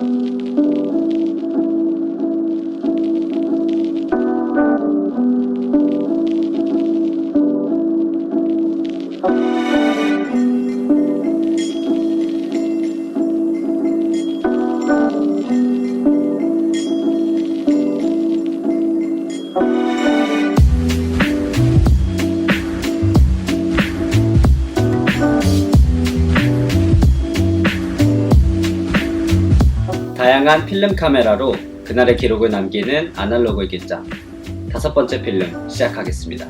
Thank oh. you. 다양한 필름 카메라로 그날의 기록을 남기는 아날로그 일기장 다섯 번째 필름 시작하겠습니다.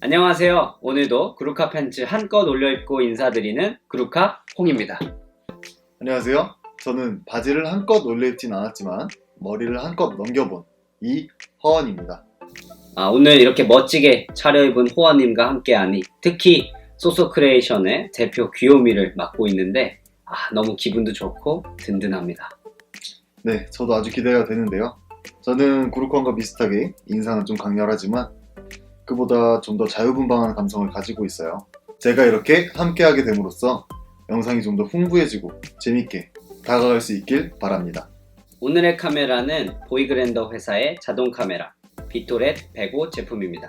안녕하세요. 오늘도 그루카 팬츠 한껏 올려입고 인사드리는 그루카 홍입니다. 안녕하세요. 저는 바지를 한껏 올려입진 않았지만 머리를 한껏 넘겨본 이허원입니다. 아, 오늘 이렇게 멋지게 차려입은 호아님과 함께하니 특히 소소 크리에이션의 대표 귀요미를 맡고 있는데 아, 너무 기분도 좋고 든든합니다. 네, 저도 아주 기대가 되는데요. 저는 구루콘과 비슷하게 인상은 좀 강렬하지만 그보다 좀 더 자유분방한 감성을 가지고 있어요. 제가 이렇게 함께하게 됨으로써 영상이 좀 더 풍부해지고 재밌게 다가갈 수 있길 바랍니다. 오늘의 카메라는 보이그랜더 회사의 자동 카메라 비토렛 105 제품입니다.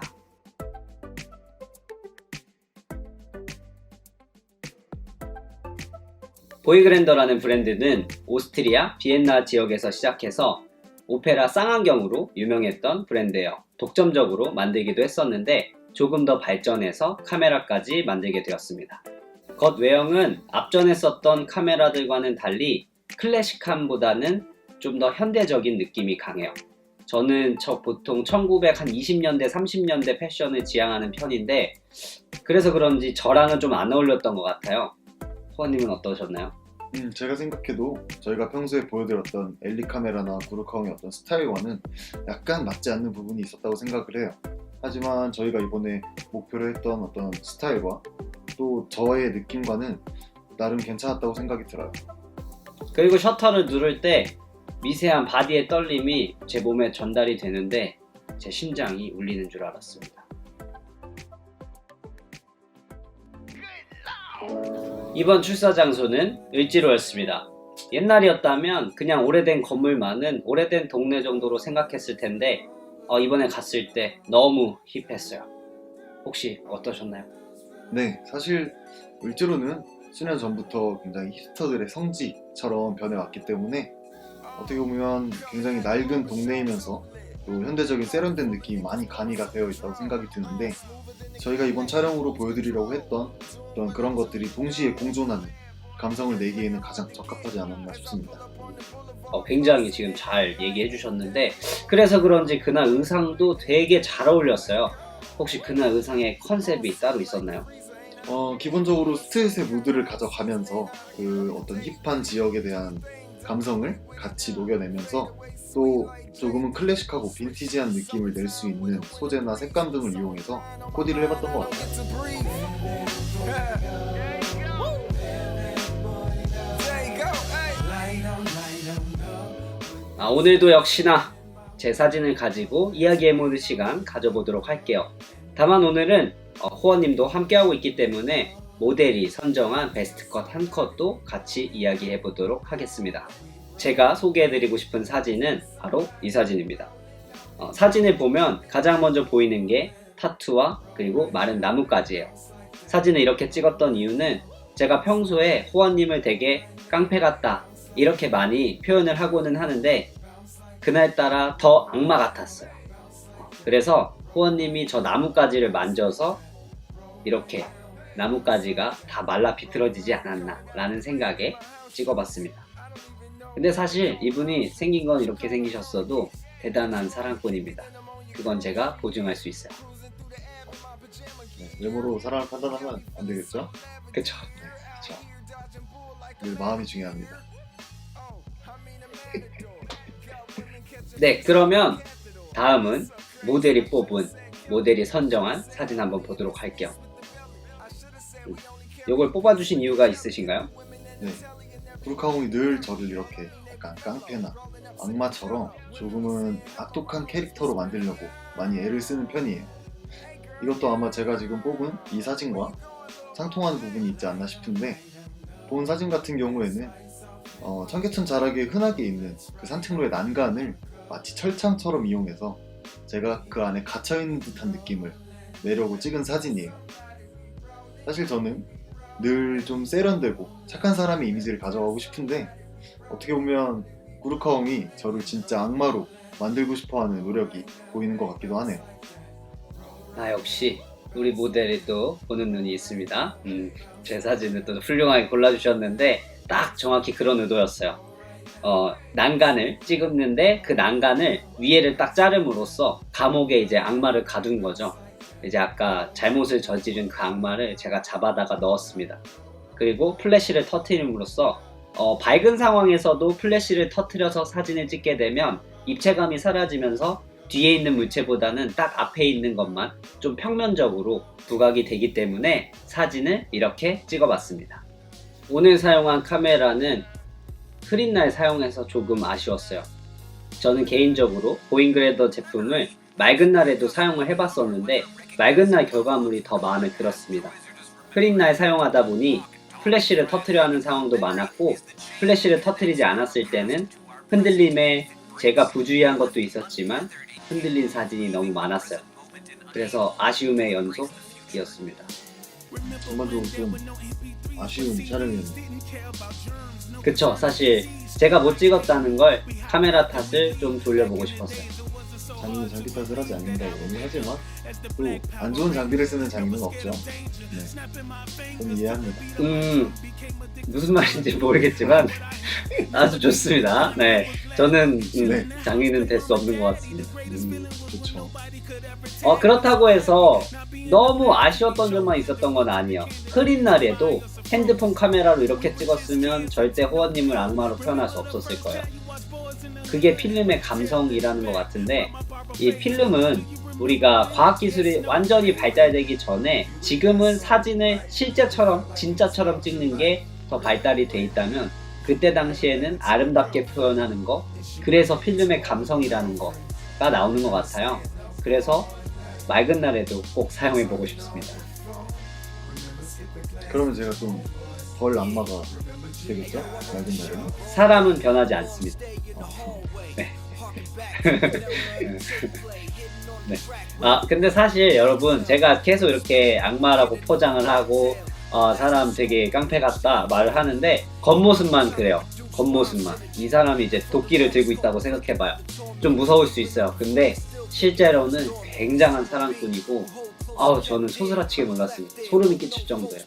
보이그랜더라는 브랜드는 오스트리아 비엔나 지역에서 시작해서 오페라 쌍안경으로 유명했던 브랜드예요. 독점적으로 만들기도 했었는데 조금 더 발전해서 카메라까지 만들게 되었습니다. 겉 외형은 앞전에 썼던 카메라들과는 달리 클래식함보다는 좀 더 현대적인 느낌이 강해요. 저는 저 보통 1920년대, 30년대 패션을 지향하는 편인데 그래서 그런지 저랑은 좀 안 어울렸던 것 같아요. 호원님은 어떠셨나요? 음, 제가 생각해도 저희가 평소에 보여드렸던 엘리 카메라나 구루카ong의 어떤 스타일과는 약간 맞지 않는 부분이 있었다고 생각을 해요. 하지만 저희가 이번에 목표로 했던 어떤 스타일과 또 저의 느낌과는 나름 괜찮았다고 생각이 들어요. 그리고 셔터를 누를 때 미세한 바디의 떨림이 제 몸에 전달이 되는데 제 심장이 울리는 줄 알았습니다. 이번 출사 장소는 을지로였습니다. 옛날이었다면 그냥 오래된 건물 많은 오래된 동네 정도로 생각했을 텐데 어, 이번에 갔을 때 너무 힙했어요. 혹시 어떠셨나요? 네, 사실 을지로는 수년 전부터 굉장히 힙스터들의 성지처럼 변해왔기 때문에 어떻게 보면 굉장히 낡은 동네이면서 또 현대적인 세련된 느낌이 많이 가미가 되어 있다고 생각이 드는데 저희가 이번 촬영으로 보여드리려고 했던 어떤 그런 것들이 동시에 공존하는 감성을 내기에는 가장 적합하지 않았나 싶습니다. 어, 굉장히 지금 잘 얘기해 주셨는데 그래서 그런지 그날 의상도 되게 잘 어울렸어요. 혹시 그날 의상의 컨셉이 따로 있었나요? 어, 기본적으로 스트릿의 무드를 가져가면서 그 어떤 힙한 지역에 대한 감성을 같이 녹여내면서 또 조금은 클래식하고 빈티지한 느낌을 낼 수 있는 소재나 색감 등을 이용해서 코디를 해봤던 것 같아요. 아, 오늘도 역시나 제 사진을 가지고 이야기해보는 시간 가져보도록 할게요. 다만 오늘은 어, 호원님도 함께하고 있기 때문에 모델이 선정한 베스트 컷 한 컷도 같이 이야기해 보도록 하겠습니다. 제가 소개해드리고 싶은 사진은 바로 이 사진입니다. 어, 사진을 보면 가장 먼저 보이는 게 타투와 그리고 마른 나뭇가지예요. 사진을 이렇게 찍었던 이유는 제가 평소에 호원님을 되게 깡패 같다 이렇게 많이 표현을 하고는 하는데 그날따라 더 악마 같았어요. 그래서 호원님이 저 나뭇가지를 만져서 이렇게 나뭇가지가 다 말라 비틀어지지 않았나 라는 생각에 찍어봤습니다. 근데 사실 이분이 생긴 건 이렇게 생기셨어도 대단한 사랑꾼입니다. 그건 제가 보증할 수 있어요. 네, 외모로 사람을 판단하면 안 되겠죠? 그쵸? 그렇죠. 늘 마음이 중요합니다. 네, 그러면 다음은 모델이 뽑은, 모델이 선정한 사진 한번 보도록 할게요. 음, 요걸 뽑아주신 이유가 있으신가요? 네, 구루카ong이 늘 저를 이렇게 약간 깡패나 악마처럼 조금은 악독한 캐릭터로 만들려고 많이 애를 쓰는 편이에요. 이것도 아마 제가 지금 뽑은 이 사진과 상통하는 부분이 있지 않나 싶은데 본 사진 같은 경우에는 어, 청계천 자락에 흔하게 있는 그 산책로의 난간을 마치 철창처럼 이용해서 제가 그 안에 갇혀있는 듯한 느낌을 내려고 찍은 사진이에요. 사실 저는 늘 좀 세련되고 착한 사람의 이미지를 가져가고 싶은데 어떻게 보면 구르카옹이 저를 진짜 악마로 만들고 싶어하는 노력이 보이는 것 같기도 하네요. 아 역시 우리 모델이 또 보는 눈이 있습니다. 음, 제 사진을 또 훌륭하게 골라주셨는데 딱 정확히 그런 의도였어요. 어, 난간을 찍었는데 그 난간을 위에를 딱 자름으로써 감옥에 이제 악마를 가둔 거죠. 이제 아까 잘못을 저지른 그 악마를 제가 잡아다가 넣었습니다. 그리고 플래시를 터트림으로써 어, 밝은 상황에서도 플래시를 터트려서 사진을 찍게 되면 입체감이 사라지면서 뒤에 있는 물체보다는 딱 앞에 있는 것만 좀 평면적으로 부각이 되기 때문에 사진을 이렇게 찍어봤습니다. 오늘 사용한 카메라는 흐린 날 사용해서 조금 아쉬웠어요. 저는 개인적으로 보잉그레더 제품을 맑은 날에도 사용을 해봤었는데 맑은 날 결과물이 더 마음에 들었습니다. 흐린 날 사용하다 보니 플래시를 터트려 하는 상황도 많았고 플래시를 터트리지 않았을 때는 흔들림에 제가 부주의한 것도 있었지만 흔들린 사진이 너무 많았어요. 그래서 아쉬움의 연속이었습니다. 전반적으로 좀 아쉬운 촬영이었네요. 그쵸 사실 제가 못 찍었다는 걸 카메라 탓을 좀 돌려보고 싶었어요. 장인은 장비 탓을 하지 않는다고 하지만 또 안 좋은 장비를 쓰는 장인은 없죠. 네. 저는 이해합니다. 음 무슨 말인지 모르겠지만 아주 좋습니다. 네 저는 음, 네. 장인은 될 수 없는 것 같습니다. 음. 그렇죠. 어 그렇다고 해서 너무 아쉬웠던 점만 있었던 건 아니에요. 흐린 날에도 핸드폰 카메라로 이렇게 찍었으면 절대 호원님을 악마로 표현할 수 없었을 거예요. 그게 필름의 감성이라는 것 같은데 이 필름은 우리가 과학기술이 완전히 발달되기 전에 지금은 사진을 실제처럼 진짜처럼 찍는 게 더 발달이 돼 있다면 그때 당시에는 아름답게 표현하는 거 그래서 필름의 감성이라는 거가 나오는 것 같아요. 그래서 맑은 날에도 꼭 사용해 보고 싶습니다. 그러면 제가 좀덜 악마가 되겠죠? 맑은 날은. 사람은 변하지 않습니다. 어, 네. 아 근데 사실 여러분 제가 계속 이렇게 악마라고 포장을 하고 어, 사람 되게 깡패 같다 말을 하는데 겉모습만 그래요. 겉모습만 이 사람이 이제 도끼를 들고 있다고 생각해봐요. 좀 무서울 수 있어요. 근데 실제로는 굉장한 사랑꾼이고 아우 저는 소스라치게 놀랐습니다. 소름이 끼칠 정도예요.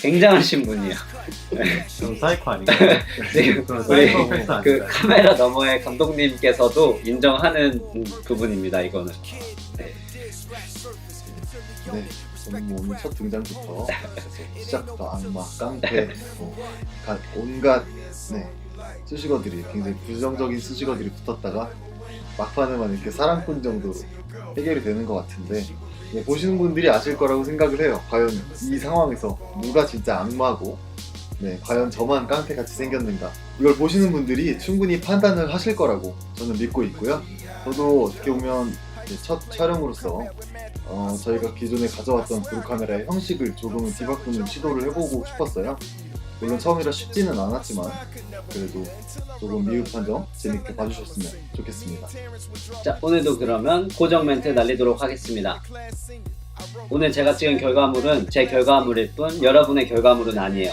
굉장하신 분이에요. 좀 사이코 아닌가요? 지금 그런 우리 사이코 팩트 그 아닌가요? 카메라 너머의 감독님께서도 인정하는 음, 부분입니다. 이거는. 네. 저는 뭐 오늘 첫 등장부터 시작부터 악마, 깡패, 뭐 가- 온갖 네, 수식어들이 굉장히 부정적인 수식어들이 붙었다가 막판에만 이렇게 사랑꾼 정도로 해결이 되는 것 같은데 네, 보시는 분들이 아실 거라고 생각을 해요. 과연 이 상황에서 누가 진짜 악마고 네, 과연 저만 깡패같이 생겼는가 이걸 보시는 분들이 충분히 판단을 하실 거라고 저는 믿고 있고요. 저도 어떻게 보면 첫 촬영으로서 어, 저희가 기존에 가져왔던 브루카메라의 형식을 조금은 뒤바꾸는 시도를 해보고 싶었어요. 물론 처음이라 쉽지는 않았지만 그래도 조금 미흡한 점 재밌게 봐주셨으면 좋겠습니다. 자 오늘도 그러면 고정 멘트 날리도록 하겠습니다. 오늘 제가 찍은 결과물은 제 결과물일 뿐 여러분의 결과물은 아니에요.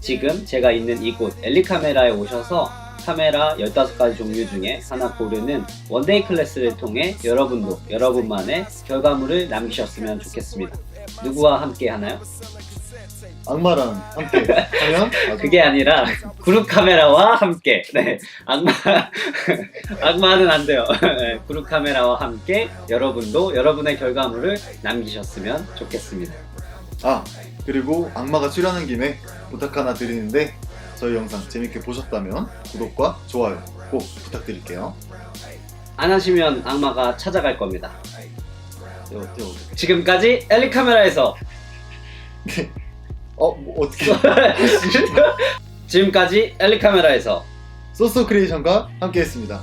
지금 제가 있는 이곳 엘리카메라에 오셔서 카메라 15가지 종류 중에 하나 고르는 원데이 클래스를 통해 여러분도 여러분만의 결과물을 남기셨으면 좋겠습니다. 누구와 함께 하나요? 악마랑 함께. 하면 아주 그게 아니라 그룹 카메라와 함께. 네. 악마 악마는 안 돼요. 네, 그룹 카메라와 함께 여러분도 여러분의 결과물을 남기셨으면 좋겠습니다. 아 그리고 악마가 출연한 김에 부탁 하나 드리는데 저희 영상 재밌게 보셨다면 구독과 좋아요 꼭 부탁드릴게요. 안 하시면 악마가 찾아갈 겁니다. 요, 요. 지금까지 엘리 카메라에서 어 뭐, 어떻게 지금까지 엘리 카메라에서 소소 크리에이션과 함께 했습니다.